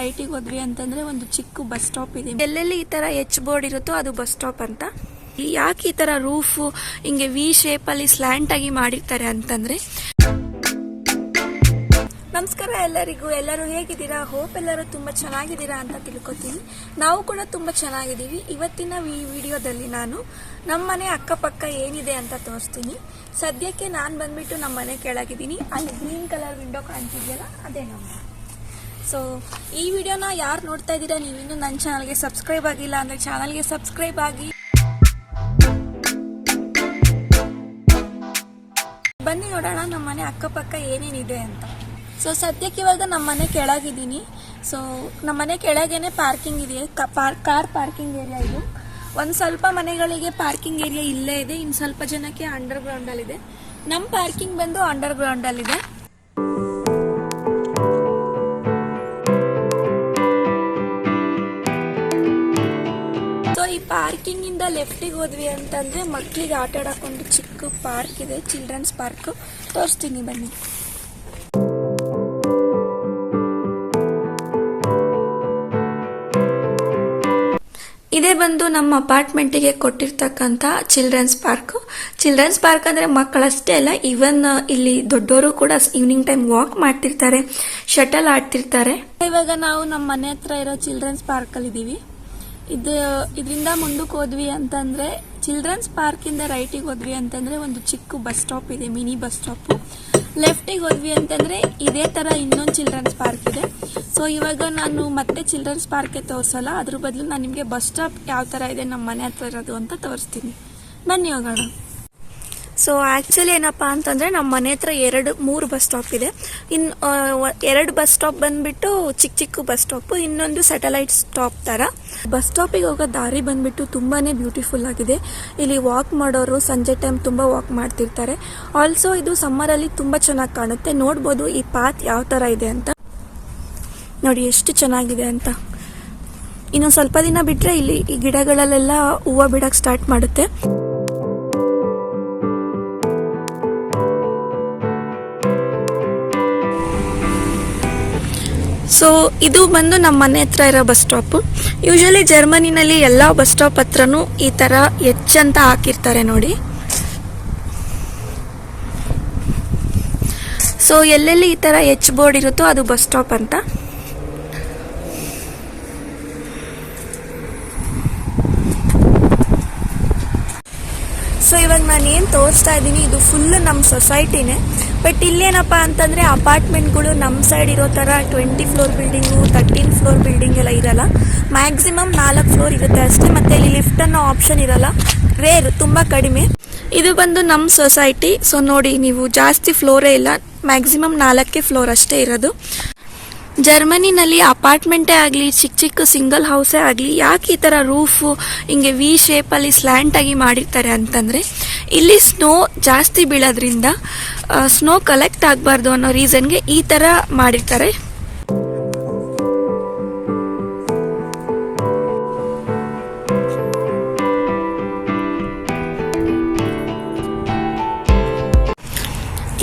ರೈಟಿಗೆ ಹೋದ್ವಿ ಅಂತಂದ್ರೆ ಒಂದು ಚಿಕ್ಕ ಬಸ್ ಸ್ಟಾಪ್ ಇದೆ. ಎಲ್ಲೆಲ್ಲಿ ಈ ತರ ಎಚ್ ಬೋರ್ಡ್ ಇರುತ್ತೋ ಅದು ಬಸ್ ಸ್ಟಾಪ್ ಅಂತ. ಯಾಕೆ ಈ ತರ ರೂಫ್ ಹಿಂಗೆ ವಿ ಶೇಪ್ ಅಲ್ಲಿ ಸ್ಲ್ಯಾಂಟ್ ಆಗಿ ಮಾಡಿರ್ತಾರೆ ಅಂತಂದ್ರೆ? ನಮಸ್ಕಾರ ಎಲ್ಲರಿಗೂ. ಎಲ್ಲರೂ ಹೇಗಿದ್ದೀರಾ? ಹೋಪ್ ಎಲ್ಲರೂ ತುಂಬಾ ಚೆನ್ನಾಗಿದ್ದೀರಾ ಅಂತ ತಿಳ್ಕೊತೀನಿ. ನಾವು ಕೂಡ ತುಂಬಾ ಚೆನ್ನಾಗಿದ್ದೀವಿ. ಇವತ್ತಿನ ಈ ವಿಡಿಯೋದಲ್ಲಿ ನಾನು ನಮ್ಮ ಮನೆ ಅಕ್ಕಪಕ್ಕ ಏನಿದೆ ಅಂತ ತೋರಿಸ್ತೀನಿ. ಸದ್ಯಕ್ಕೆ ನಾನು ಬಂದ್ಬಿಟ್ಟು ನಮ್ಮ ಮನೆ ಕೆಳಗಿದ್ದೀನಿ. ಅಲ್ಲಿ ಗ್ರೀನ್ ಕಲರ್ ವಿಂಡೋ ಕಾಣ್ತಿದೆಯಲ್ಲ ಅದೇ ನಮ್ಮ. ಸೊ ಈ ವಿಡಿಯೋನ ಯಾರು ನೋಡ್ತಾ ಇದ್ದೀರಾ ಇನ್ನೂ ನನ್ನ ಚಾನಲ್ಗೆ ಸಬ್ಸ್ಕ್ರೈಬ್ ಆಗಿಲ್ಲ ಅಂದರೆ ಚಾನಲ್ಗೆ ಸಬ್ಸ್ಕ್ರೈಬ್ ಆಗಿ. ಬನ್ನಿ ನೋಡೋಣ ನಮ್ಮ ಮನೆ ಅಕ್ಕಪಕ್ಕ ಏನೇನಿದೆ ಅಂತ. ಸೊ ಸದ್ಯಕ್ಕೆ ಇವಾಗ ನಮ್ಮ ಮನೆ ಕೆಳಗಿದ್ದೀನಿ. ಸೊ ನಮ್ಮ ಮನೆ ಕೆಳಗೇನೆ ಪಾರ್ಕಿಂಗ್ ಇದೆ. ಕಾರ್ ಪಾರ್ಕಿಂಗ್ ಏರಿಯಾ ಇದು. ಒಂದು ಸ್ವಲ್ಪ ಮನೆಗಳಿಗೆ ಪಾರ್ಕಿಂಗ್ ಏರಿಯಾ ಇಲ್ಲೇ ಇದೆ. ಇನ್ನು ಸ್ವಲ್ಪ ಜನಕ್ಕೆ ಅಂಡರ್ ಗ್ರೌಂಡಲ್ಲಿದೆ ನಮ್ಮ ಪಾರ್ಕಿಂಗ್ ಬಂದು ಅಂಡರ್ ಗ್ರೌಂಡಲ್ಲಿದೆ ಪಾರ್ಕಿಂಗ್ ಇಂದ ಲೆಫ್ಟಿಗೆ ಹೋದ್ವಿ ಅಂತಂದ್ರೆ ಮಕ್ಕಳಿಗೆ ಆಟ ಆಡಕ್ಕೊಂದು ಚಿಕ್ಕ ಪಾರ್ಕ್ ಇದೆ, ಚಿಲ್ಡ್ರನ್ಸ್ ಪಾರ್ಕ್. ತೋರಿಸ್ತೀನಿ ಬನ್ನಿ. ಇದೇ ಬಂದು ನಮ್ಮ ಅಪಾರ್ಟ್ಮೆಂಟಿಗೆ ಕೊಟ್ಟಿರ್ತಕ್ಕಂಥ ಚಿಲ್ಡ್ರನ್ಸ್ ಪಾರ್ಕ್. ಚಿಲ್ಡ್ರನ್ಸ್ ಪಾರ್ಕ್ ಅಂದ್ರೆ ಮಕ್ಕಳಷ್ಟೇ ಅಲ್ಲ ಈವನ್ ಇಲ್ಲಿ ದೊಡ್ಡವರು ಕೂಡ ಈವ್ನಿಂಗ್ ಟೈಮ್ ವಾಕ್ ಮಾಡ್ತಿರ್ತಾರೆ ಶಟಲ್ ಆಡ್ತಿರ್ತಾರೆ. ಇವಾಗ ನಾವು ನಮ್ಮ ಮನೆ ಹತ್ರ ಇರೋ ಚಿಲ್ಡ್ರನ್ಸ್ ಪಾರ್ಕಲ್ಲಿ ಇದ್ದೀವಿ ಇದು, ಇದರಿಂದ ಮುಂದಕ್ಕೆ ಹೋದ್ವಿ ಅಂತಂದರೆ ಚಿಲ್ಡ್ರನ್ಸ್ ಪಾರ್ಕಿಂದ ರೈಟಿಗೆ ಹೋದ್ವಿ ಅಂತಂದರೆ ಒಂದು ಚಿಕ್ಕ ಬಸ್ ಸ್ಟಾಪ್ ಇದೆ ಮಿನಿ ಬಸ್ ಸ್ಟಾಪ್ ಲೆಫ್ಟಿಗೆ ಹೋದ್ವಿ ಅಂತಂದರೆ ಇದೇ ಥರ ಇನ್ನೊಂದು ಚಿಲ್ಡ್ರನ್ಸ್ ಪಾರ್ಕ್ ಇದೆ. ಸೊ ಇವಾಗ ನಾನು ಮತ್ತೆ ಚಿಲ್ಡ್ರನ್ಸ್ ಪಾರ್ಕೇ ತೋರಿಸಲ್ಲ, ಅದ್ರ ಬದಲು ನಾನು ನಿಮಗೆ ಬಸ್ ಸ್ಟಾಪ್ ಯಾವ ಥರ ಇದೆ ನಮ್ಮ ಮನೆ ಹತ್ರ ಇರೋದು ಅಂತ ತೋರಿಸ್ತೀನಿ. ಬನ್ನಿ ಹೋಗೋಣ. ಸೊ ಆ್ಯಕ್ಚುಲಿ ಏನಪ್ಪ ಅಂತಂದರೆ ನಮ್ಮ ಮನೆ ಹತ್ರ ಎರಡು, ಮೂರು ಬಸ್ ಸ್ಟಾಪ್ ಇದೆ. ಇನ್ನು ಎರಡು ಬಸ್ ಸ್ಟಾಪ್ ಬಂದ್ಬಿಟ್ಟು ಚಿಕ್ಕ ಚಿಕ್ಕ ಬಸ್ ಸ್ಟಾಪ್ ಇನ್ನೊಂದು ಸ್ಯಾಟಲೈಟ್ ಸ್ಟಾಪ್ ಥರ ಬಸ್ ಸ್ಟಾಪಿಗೆ ಹೋಗೋ ದಾರಿ ಬಂದ್ಬಿಟ್ಟು ತುಂಬಾ ಬ್ಯೂಟಿಫುಲ್ ಆಗಿದೆ. ಇಲ್ಲಿ ವಾಕ್ ಮಾಡೋರು ಸಂಜೆ ಟೈಮ್ ತುಂಬ ವಾಕ್ ಮಾಡ್ತಿರ್ತಾರೆ. ಆಲ್ಸೋ ಇದು ಸಮ್ಮರಲ್ಲಿ ತುಂಬ ಚೆನ್ನಾಗಿ ಕಾಣುತ್ತೆ. ನೋಡ್ಬೋದು ಈ ಪಾತ್ ಯಾವ ಥರ ಇದೆ ಅಂತ. ನೋಡಿ, ಎಷ್ಟು ಚೆನ್ನಾಗಿದೆ ಅಂತ. ಇನ್ನೊಂದು ಸ್ವಲ್ಪ ದಿನ ಬಿಟ್ಟರೆ ಇಲ್ಲಿ ಈ ಗಿಡಗಳಲ್ಲೆಲ್ಲ ಹೂವು ಬಿಡೋಕ್ಕೆ ಸ್ಟಾರ್ಟ್ ಮಾಡುತ್ತೆ. ಸೊ ಇದು ಬಂದು ನಮ್ಮ ಮನೆ ಹತ್ರ ಇರೋ ಬಸ್ ಸ್ಟಾಪ್ ಯೂಶಲಿ ಜರ್ಮನಿನಲ್ಲಿ ಎಲ್ಲ ಬಸ್ ಸ್ಟಾಪ್ ಹತ್ರನೂ ಈ ತರ ಎಚ್ ಅಂತ ಹಾಕಿರ್ತಾರೆ ನೋಡಿ. ಸೊ ಎಲ್ಲೆಲ್ಲಿ ಈ ತರ ಎಚ್ ಬೋರ್ಡ್ ಇರುತ್ತೋ ಅದು ಬಸ್ ಸ್ಟಾಪ್ ಅಂತ. ಸೊ ಇವಾಗ ನಾನು ಏನು ತೋರಿಸ್ತಾ ಇದ್ದೀನಿ, ಇದು ಫುಲ್ ನಮ್ಮ ಸೊಸೈಟಿನೇ ಬಟ್ ಇಲ್ಲೇನಪ್ಪ ಅಂತಂದರೆ ಅಪಾರ್ಟ್ಮೆಂಟ್ಗಳು ನಮ್ಮ ಸೈಡ್ ಇರೋ ಥರ twenty floor building thirteen floor building ಎಲ್ಲ ಇರಲ್ಲ. ಮ್ಯಾಕ್ಸಿಮಮ್ ನಾಲ್ಕು ಫ್ಲೋರ್ ಇರುತ್ತೆ ಅಷ್ಟೇ, ಮತ್ತು ಇಲ್ಲಿ ಲಿಫ್ಟ್ ಅನ್ನೋ ಆಪ್ಷನ್ ಇರಲ್ಲ. ರೇರ್ ತುಂಬ ಕಡಿಮೆ. ಇದು ಬಂದು ನಮ್ಮ ಸೊಸೈಟಿ ಸೊ ನೋಡಿ, ನೀವು ಜಾಸ್ತಿ ಫ್ಲೋರೇ ಇಲ್ಲ ಮ್ಯಾಕ್ಸಿಮಮ್ ನಾಲ್ಕೇ ಫ್ಲೋರ್ ಅಷ್ಟೇ ಇರೋದು. ಜರ್ಮನಿನಲ್ಲಿ ಅಪಾರ್ಟ್ಮೆಂಟೇ ಆಗಲಿ, ಚಿಕ್ಕ ಚಿಕ್ಕ ಸಿಂಗಲ್ ಹೌಸೇ ಆಗಲಿ, ಯಾಕೆ ಈ ಥರ ರೂಫು ಹಿಂಗೆ ವಿ ಶೇಪಲ್ಲಿ ಸ್ಲ್ಯಾಂಟಾಗಿ ಮಾಡಿರ್ತಾರೆ ಅಂತಂದರೆ, ಇಲ್ಲಿ ಸ್ನೋ ಜಾಸ್ತಿ ಬೀಳೋದ್ರಿಂದ ಸ್ನೋ ಕಲೆಕ್ಟ್ ಆಗಬಾರ್ದು ಅನ್ನೋ ರೀಸನ್ಗೆ ಈ ಥರ ಮಾಡಿರ್ತಾರೆ.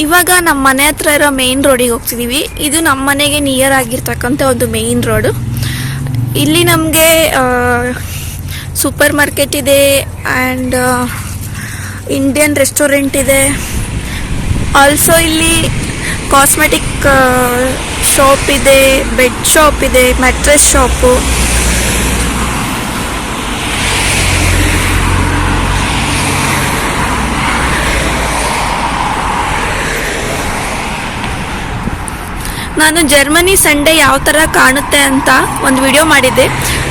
ಇವಾಗ ನಮ್ಮ ಮನೆ ಹತ್ರ ಇರೋ ಮೇನ್ ರೋಡಿಗೆ ಹೋಗ್ತಿದ್ದೀವಿ ಇದು ನಮ್ಮ ಮನೆಗೆ ನಿಯರ್ ಆಗಿರ್ತಕ್ಕಂಥ ಒಂದು ಮೇನ್ ರೋಡು ಇಲ್ಲಿ ನಮಗೆ ಸೂಪರ್ ಮಾರ್ಕೆಟ್ ಇದೆ ಆ್ಯಂಡ್ ಇಂಡಿಯನ್ ರೆಸ್ಟೋರೆಂಟ್ ಇದೆ. ಆಲ್ಸೋ ಇಲ್ಲಿ ಕಾಸ್ಮೆಟಿಕ್ ಶಾಪ್ ಇದೆ ಬೆಡ್ ಶಾಪ್ ಇದೆ ಮ್ಯಾಟ್ರೆಸ್ ಶಾಪು ನಾನು ಜರ್ಮನಿ ಸಂಡೇ ಯಾವ ಥರ ಕಾಣುತ್ತೆ ಅಂತ ಒಂದು ವಿಡಿಯೋ ಮಾಡಿದ್ದೆ.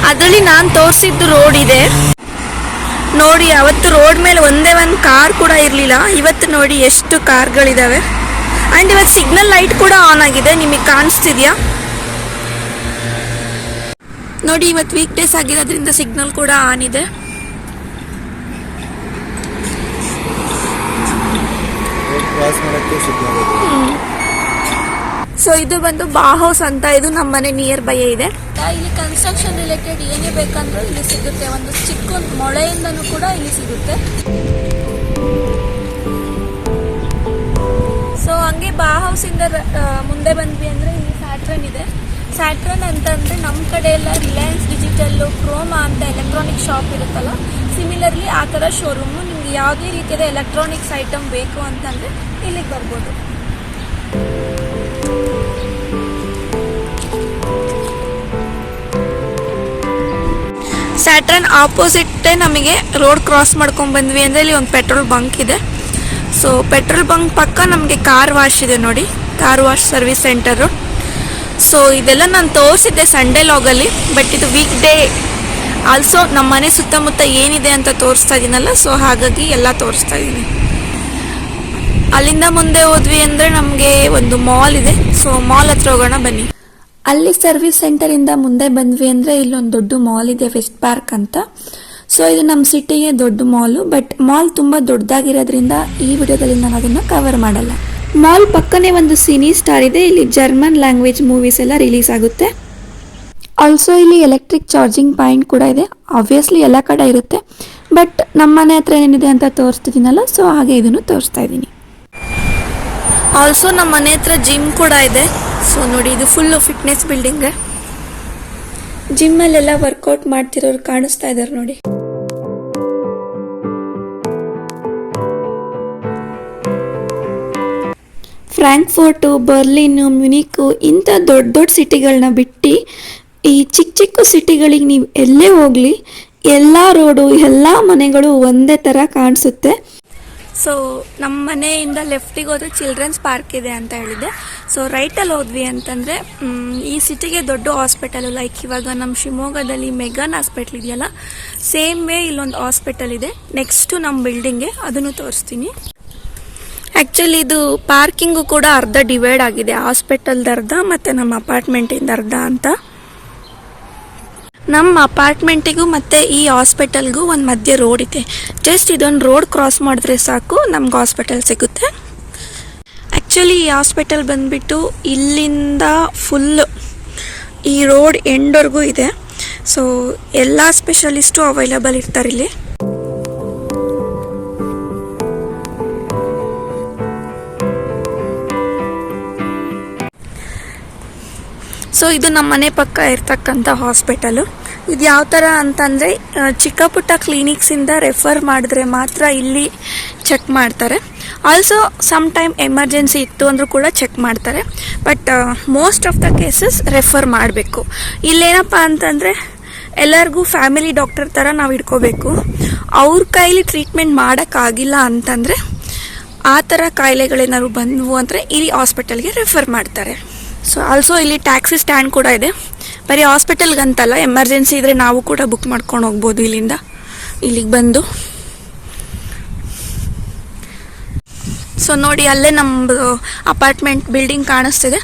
ಅದರಲ್ಲಿ ನಾನು ತೋರಿಸಿದ್ದು ರೋಡ್ ಇದೆ. ನೋಡಿ, ಅವತ್ತು ರೋಡ್ ಮೇಲೆ ಒಂದು ಇರಲಿಲ್ಲ. ಇವತ್ತು ನೋಡಿ ಎಷ್ಟು ಕಾರ್ಗಳಿದ್ದಾವೆ ಆ್ಯಂಡ್ ಇವತ್ತು ಸಿಗ್ನಲ್ ಲೈಟ್ ಕೂಡ ಆನ್ ಆಗಿದೆ. ನಿಮಗೆ ಕಾಣಿಸ್ತಿದ್ಯಾ? ನೋಡಿ, ಇವತ್ತು ವೀಕ್ ಡೇಸ್ ಆಗಿರೋದ್ರಿಂದ ಸಿಗ್ನಲ್ ಕೂಡ ಆನ್ ಇದೆ. ಸೊ ಇದು ಬಂದು ಬಾ ಹೌಸ್ ಅಂತ. ಇದು ನಮ್ಮ ಮನೆ ನಿಯರ್ ಬೈ ಇದೆ ಇಲ್ಲಿ ಕನ್ಸ್ಟ್ರಕ್ಷನ್ ರಿಲೇಟೆಡ್ ಏನೇ ಬೇಕಂದ್ರೂ ಇಲ್ಲಿ ಸಿಗುತ್ತೆ. ಒಂದು ಚಿಕ್ಕ ಮೊಳೆಯಿಂದನೂ ಕೂಡ ಇಲ್ಲಿ ಸಿಗುತ್ತೆ. ಹಂಗೆ ಬಾ ಹೌಸ್ ಇಂದ ಮುಂದೆ ಬಂದ್ವಿ ಅಂದ್ರೆ ಇಲ್ಲಿ ಸ್ಯಾಟ್ರನ್ ಇದೆ. ಸ್ಯಾಟ್ರನ್ ಅಂತಂದ್ರೆ ನಮ್ಮ ಕಡೆ ಎಲ್ಲ ರಿಲಯನ್ಸ್ ಡಿಜಿಟಲ್ಲು ಕ್ರೋಮಾ ಅಂತ ಎಲೆಕ್ಟ್ರಾನಿಕ್ ಶಾಪ್ ಇರುತ್ತಲ್ಲ ಸಿಮಿಲರ್ಲಿ ಆ ಥರ ಶೋರೂಮು ನಿಮ್ಗೆ ಯಾವುದೇ ರೀತಿಯ ಎಲೆಕ್ಟ್ರಾನಿಕ್ಸ್ ಐಟಮ್ ಬೇಕು ಅಂತಂದರೆ ಇಲ್ಲಿಗೆ ಬರ್ಬೋದು. ಸ್ಯಾಟ್ರನ್ ಆಪೋಸಿಟ್ಟೇ ನಮಗೆ ರೋಡ್ ಕ್ರಾಸ್ ಮಾಡ್ಕೊಂಡು ಬಂದ್ವಿ ಅಂದರೆ ಇಲ್ಲಿ ಒಂದು ಪೆಟ್ರೋಲ್ ಬಂಕ್ ಇದೆ. ಸೊ ಪೆಟ್ರೋಲ್ ಬಂಕ್ ಪಕ್ಕ ನಮಗೆ ಕಾರ್ ವಾಶ್ ಇದೆ ನೋಡಿ. Car wash service centre so ಇದೆಲ್ಲ ನಾನು ತೋರಿಸಿದ್ದೆ ಸಂಡೇ ಲಾಗಲ್ಲಿ ಬಟ್ ಇದು ವೀಕ್ ಡೇ ಆಲ್ಸೋ ನಮ್ಮ ಮನೆ ಸುತ್ತಮುತ್ತ ಏನಿದೆ ಅಂತ ತೋರಿಸ್ತಾ ಇದ್ದೀನಲ್ಲ ಸೊ ಹಾಗಾಗಿ ಎಲ್ಲ ತೋರಿಸ್ತಾ ಇದ್ದೀನಿ ಅಲ್ಲಿಂದ ಮುಂದೆ ಹೋದ್ವಿ ಅಂದರೆ ನಮಗೆ ಒಂದು ಮಾಲ್ ಇದೆ. ಸೊ ಮಾಲ್ ಹತ್ರ ಹೋಗೋಣ ಬನ್ನಿ. ಅಲ್ಲಿ ಸರ್ವಿಸ್ ಸೆಂಟರಿಂದ ಮುಂದೆ ಬಂದ್ವಿ ಅಂದರೆ ಇಲ್ಲೊಂದು ದೊಡ್ಡ ಮಾಲ್ ಇದೆ ವೆಸ್ಟ್ ಪಾರ್ಕ್ ಅಂತ. ಸೊ ಇದು ನಮ್ಮ ಸಿಟಿಗೆ ದೊಡ್ಡ ಮಾಲು ಬಟ್ ಮಾಲ್ ತುಂಬಾ ದೊಡ್ಡದಾಗಿರೋದ್ರಿಂದ ಈ ವಿಡಿಯೋದಲ್ಲಿ ನಾನು ಅದನ್ನು ಕವರ್ ಮಾಡಲ್ಲ. ಮಾಲ್ ಪಕ್ಕನೆ ಒಂದು ಸಿನಿ ಸ್ಟಾರ್ ಇದೆ, ಇಲ್ಲಿ ಜರ್ಮನ್ ಲ್ಯಾಂಗ್ವೇಜ್ ಮೂವೀಸ್ ಎಲ್ಲ ರಿಲೀಸ್ ಆಗುತ್ತೆ. ಆಲ್ಸೋ ಇಲ್ಲಿ ಎಲೆಕ್ಟ್ರಿಕ್ ಚಾರ್ಜಿಂಗ್ ಪಾಯಿಂಟ್ ಕೂಡ ಇದೆ ಆಬ್ವಿಯಸ್ಲಿ ಎಲ್ಲ ಕಡೆ ಇರುತ್ತೆ ಬಟ್ ನಮ್ಮ ಮನೆ ಹತ್ರ ಏನಿದೆ ಅಂತ ತೋರಿಸ್ತಿದ್ದೀನಲ್ಲ ಸೊ ಹಾಗೆ ಇದನ್ನು ತೋರಿಸ್ತಾ ಇದ್ದೀನಿ. ಆಲ್ಸೋ ನಮ್ಮ ಮನೆ ಹತ್ರ ಜಿಮ್ ಕೂಡ ಇದೆ ಸೊ ನೋಡಿ ಇದು ಫುಲ್ಲು ಫಿಟ್ನೆಸ್ ಬಿಲ್ಡಿಂಗ್ ಜಿಮ್ಮಲ್ಲೆಲ್ಲ ವರ್ಕೌಟ್ ಮಾಡ್ತಿರೋರು ಕಾಣಿಸ್ತಾ ಇದ್ದಾರೆ ನೋಡಿ. ಫ್ರಾಂಕ್ಫೋರ್ಟು ಬರ್ಲಿನ್ನು ಮ್ಯುನಿಕು ಇಂಥ ದೊಡ್ಡ ದೊಡ್ಡ ಸಿಟಿಗಳನ್ನ ಬಿಟ್ಟು ಈ ಚಿಕ್ಕ ಚಿಕ್ಕ ಸಿಟಿಗಳಿಗೆ ನೀವು ಎಲ್ಲೇ ಹೋಗಲಿ ಎಲ್ಲ ರೋಡು, ಎಲ್ಲ ಮನೆಗಳು ಒಂದೇ ಥರ ಕಾಣಿಸುತ್ತೆ. ಸೊ ನಮ್ಮ ಮನೆಯಿಂದ ಲೆಫ್ಟಿಗೆ ಹೋದರೆ ಚಿಲ್ಡ್ರನ್ಸ್ ಪಾರ್ಕ್ ಇದೆ ಅಂತ ಹೇಳಿದೆ ಸೊ ರೈಟಲ್ಲಿ ಹೋದ್ವಿ ಅಂತಂದರೆ ಈ ಸಿಟಿಗೆ ದೊಡ್ಡ ಹಾಸ್ಪಿಟಲು ಲೈಕ್ ಇವಾಗ ನಮ್ಮ ಶಿವಮೊಗ್ಗದಲ್ಲಿ ಮೆಗನ್ ಹಾಸ್ಪಿಟ್ಲ್ ಇದೆಯಲ್ಲ, ಸೇಮ್ ವೇ ಇಲ್ಲೊಂದು ಹಾಸ್ಪಿಟಲ್ ಇದೆ. ನೆಕ್ಸ್ಟು ನಮ್ಮ ಬಿಲ್ಡಿಂಗೆ ಅದನ್ನು ತೋರಿಸ್ತೀನಿ. ಆ್ಯಕ್ಚುಲಿ ಇದು ಪಾರ್ಕಿಂಗು ಕೂಡ ಅರ್ಧ ಡಿವೈಡ್ ಆಗಿದೆ. ಹಾಸ್ಪಿಟಲ್ದ ಅರ್ಧ ಮತ್ತು ನಮ್ಮ ಅಪಾರ್ಟ್ಮೆಂಟಿಂದ ಅರ್ಧ ಅಂತ. ನಮ್ಮ ಅಪಾರ್ಟ್ಮೆಂಟಿಗೂ ಮತ್ತು ಈ ಹಾಸ್ಪಿಟಲ್ಗೂ ಒಂದು ಮಧ್ಯೆ ರೋಡ್ ಇದೆ. ಜಸ್ಟ್ ಇದೊಂದು ರೋಡ್ ಕ್ರಾಸ್ ಮಾಡಿದ್ರೆ ಸಾಕು, ನಮ್ಗೆ ಹಾಸ್ಪಿಟಲ್ ಸಿಗುತ್ತೆ. ಆ್ಯಕ್ಚುಲಿ ಈ ಹಾಸ್ಪಿಟಲ್ ಬಂದ್ಬಿಟ್ಟು ಇಲ್ಲಿಂದ ಫುಲ್ ಈ ರೋಡ್ ಎಂಡ್ವರೆಗೂ ಇದೆ. ಸೊ ಎಲ್ಲ ಸ್ಪೆಷಲಿಸ್ಟು ಅವೈಲಬಲ್ ಇರ್ತಾರೆ ಇಲ್ಲಿ. ಸೊ ಇದು ನಮ್ಮ ಮನೆ ಪಕ್ಕ ಇರ್ತಕ್ಕಂಥ ಹಾಸ್ಪಿಟಲು ಇದು ಯಾವ ಥರ ಅಂತಂದರೆ ಚಿಕ್ಕ ಪುಟ್ಟ ಕ್ಲಿನಿಕ್ಸಿಂದ ರೆಫರ್ ಮಾಡಿದ್ರೆ ಮಾತ್ರ ಇಲ್ಲಿ ಚೆಕ್ ಮಾಡ್ತಾರೆ. ಆಲ್ಸೋ ಸಮ್ ಟೈಮ್ ಎಮರ್ಜೆನ್ಸಿ ಇತ್ತು ಅಂದರೂ ಕೂಡ ಚೆಕ್ ಮಾಡ್ತಾರೆ. But most of the cases refer ಮಾಡಬೇಕು. ಇಲ್ಲೇನಪ್ಪ ಅಂತಂದರೆ, ಎಲ್ಲರಿಗೂ ಫ್ಯಾಮಿಲಿ ಡಾಕ್ಟರ್ ಥರ ನಾವು ಇಟ್ಕೋಬೇಕು. ಅವ್ರ ಕೈಲಿ ಟ್ರೀಟ್ಮೆಂಟ್ ಮಾಡೋಕ್ಕಾಗಿಲ್ಲ ಅಂತಂದರೆ, ಆ ಥರ ಕಾಯಿಲೆಗಳೇನಾದ್ರು ಬಂದವು ಅಂದರೆ ಇಲ್ಲಿ ಹಾಸ್ಪಿಟಲ್ಗೆ ರೆಫರ್ ಮಾಡ್ತಾರೆ. ಸೊ ಆಲ್ಸೋ ಇಲ್ಲಿ ಟ್ಯಾಕ್ಸಿ ಸ್ಟ್ಯಾಂಡ್ ಕೂಡ ಇದೆ. ಬರೀ ಹಾಸ್ಪಿಟಲ್ಗಂತಲ್ಲ ಎಮರ್ಜೆನ್ಸಿ ಇದ್ರೆ ನಾವು ಕೂಡ ಬುಕ್ ಮಾಡ್ಕೊಂಡು ಹೋಗ್ಬೋದು ಇಲ್ಲಿಂದ. ಇಲ್ಲಿಗೆ ಬಂದು. ಸೊ ನೋಡಿ ಅಲ್ಲೇ ನಮ್ಮದು ಅಪಾರ್ಟ್ಮೆಂಟ್ ಬಿಲ್ಡಿಂಗ್ ಕಾಣಿಸ್ತಿದೆ.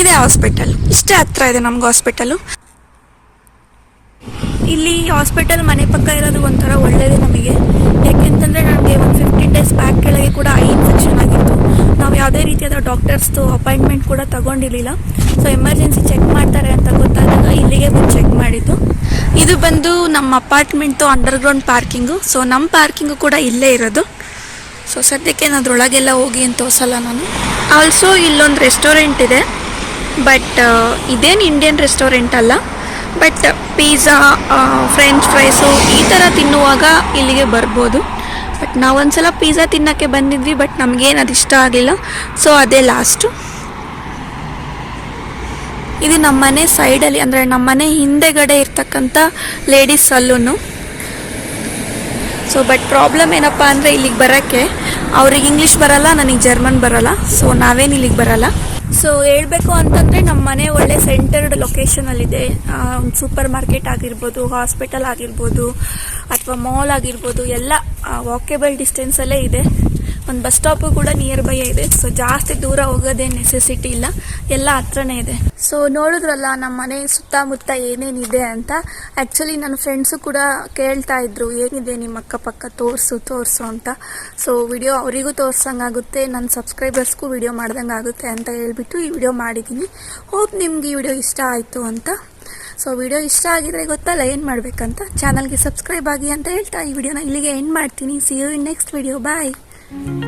ಇದೇ ಹಾಸ್ಪಿಟಲ್ ಇಷ್ಟೇ ಹತ್ರ ಇದೆ ನಮ್ಗೆ ಹಾಸ್ಪಿಟಲು ಇಲ್ಲಿ ಹಾಸ್ಪಿಟಲ್ ಮನೆ ಪಕ್ಕ ಇರೋದು ಒಂಥರ ಒಳ್ಳೇದೇ ನಮಗೆ. ಯಾಕೆಂತಂದರೆ ನನಗೆ ಒಂದು ಫಿಫ್ಟೀನ್ ಡೇಸ್ ಬ್ಯಾಕ್ ಕೆಳಗೆ ಕೂಡ ಐ ಇನ್ಫೆಕ್ಷನ್ ನಾವು ರೀತಿಯಾದ ಡಾಕ್ಟರ್ಸ್ದು ಅಪಾಯಿಂಟ್ಮೆಂಟ್ ಕೂಡ ತಗೊಂಡಿರಲಿಲ್ಲ. ಸೊ ಎಮರ್ಜೆನ್ಸಿ ಚೆಕ್ ಮಾಡ್ತಾರೆ ಅಂತ ಗೊತ್ತಾದಾಗ ಇಲ್ಲಿಗೆ ಬಂದು ಚೆಕ್ ಮಾಡಿದ್ದು. ಇದು ಬಂದು ನಮ್ಮ ಅಪಾರ್ಟ್ಮೆಂಟ್ದು ಅಂಡರ್ಗ್ರೌಂಡ್ ಪಾರ್ಕಿಂಗು ಸೊ ನಮ್ಮ ಪಾರ್ಕಿಂಗು ಕೂಡ ಇಲ್ಲೇ ಇರೋದು. ಸೊ ಸದ್ಯಕ್ಕೆ ನಾನು ಅದರೊಳಗೆಲ್ಲ ಹೋಗಿ ಅಂತ ತೋರಿಸಲ್ಲ ನಾನು. ಆಲ್ಸೋ ಇಲ್ಲೊಂದು ರೆಸ್ಟೋರೆಂಟ್ ಇದೆ. ಬಟ್ ಇದೇನು ಇಂಡಿಯನ್ ರೆಸ್ಟೋರೆಂಟ್ ಅಲ್ಲ. ಬಟ್ ಪಿಜ್ಜಾ ಫ್ರೆಂಚ್ ಫ್ರೈಸು ಈ ಥರ ತಿನ್ನುವಾಗ ಇಲ್ಲಿಗೆ ಬರ್ಬೋದು. ಬಟ್ ನಾವೊಂದ್ಸಲ ಪಿಜ್ಜಾ ತಿನ್ನೋಕ್ಕೆ ಬಂದಿದ್ವಿ ಬಟ್ ನಮಗೇನು ಅದು ಇಷ್ಟ ಆಗಲಿಲ್ಲ ಸೊ ಅದೇ ಲಾಸ್ಟು ಇದು ನಮ್ಮನೆ ಸೈಡಲ್ಲಿ ಅಂದರೆ ನಮ್ಮನೆ ಹಿಂದೆಗಡೆ ಇರ್ತಕ್ಕಂಥ ladies salon so but problem ಏನಪ್ಪ ಅಂದರೆ ಇಲ್ಲಿಗೆ ಬರೋಕ್ಕೆ, ಅವ್ರಿಗೆ ಇಂಗ್ಲೀಷ್ ಬರಲ್ಲ, ನನಗೆ ಜರ್ಮನ್ ಬರಲ್ಲ. ಸೊ ನಾವೇನು ಇಲ್ಲಿಗೆ ಬರಲ್ಲ. ಸೊ ಹೇಳಬೇಕು ಅಂತಂದರೆ ನಮ್ಮ ಮನೆ ಒಳ್ಳೆ ಸೆಂಟರ್ಡ್ ಲೊಕೇಶನಲ್ಲಿದೆ ಸೂಪರ್ ಮಾರ್ಕೆಟ್ ಆಗಿರ್ಬೋದು ಹಾಸ್ಪಿಟಲ್ ಆಗಿರ್ಬೋದು, ಅಥವಾ ಮಾಲ್ ಆಗಿರ್ಬೋದು, ಎಲ್ಲ ವಾಕೇಬಲ್ ಡಿಸ್ಟೆನ್ಸಲ್ಲೇ ಇದೆ. ಒಂದು ಬಸ್ ಸ್ಟಾಪು ಕೂಡ ನಿಯರ್ ಬೈ ಇದೆ. ಸೊ ಜಾಸ್ತಿ ದೂರ ಹೋಗೋದೇ ನೆಸೆಸಿಟಿ ಇಲ್ಲ. ಎಲ್ಲ ಹತ್ರನೇ ಇದೆ. ಸೊ ನೋಡಿದ್ರಲ್ಲ, ನಮ್ಮ ಮನೆ ಸುತ್ತಮುತ್ತ ಏನೇನಿದೆ ಅಂತ? ಆ್ಯಕ್ಚುಲಿ ನನ್ನ ಫ್ರೆಂಡ್ಸು ಕೂಡ ಕೇಳ್ತಾ ಇದ್ರು, ಏನಿದೆ ನಿಮ್ಮ ಅಕ್ಕಪಕ್ಕ? ತೋರಿಸು ತೋರಿಸು ಅಂತ. ಸೊ ವಿಡಿಯೋ ಅವರಿಗೂ ತೋರ್ಸಂಗಾಗುತ್ತೆ. ನನ್ನ ಸಬ್ಸ್ಕ್ರೈಬರ್ಸ್ಗೂ ವಿಡಿಯೋ ಮಾಡ್ದಂಗೆ ಆಗುತ್ತೆ ಅಂತ ಹೇಳ್ಬಿಟ್ಟು ಈ ವಿಡಿಯೋ ಮಾಡಿದ್ದೀನಿ. ಹೋಪ್ ನಿಮ್ಗೆ ಈ ವಿಡಿಯೋ ಇಷ್ಟ ಆಯಿತು ಅಂತ. ಸೊ ವಿಡಿಯೋ ಇಷ್ಟ ಆಗಿದ್ರೆ ಗೊತ್ತಲ್ಲ, ಏನು ಮಾಡಬೇಕಂತ? ಚಾನಲ್ಗೆ ಸಬ್ಸ್ಕ್ರೈಬ್ ಆಗಿ ಅಂತ ಹೇಳ್ತಾ ಈ ವಿಡಿಯೋನ ಇಲ್ಲಿಗೆ ಎಂಡ್ ಮಾಡ್ತೀನಿ. See you in next video bye Thank you.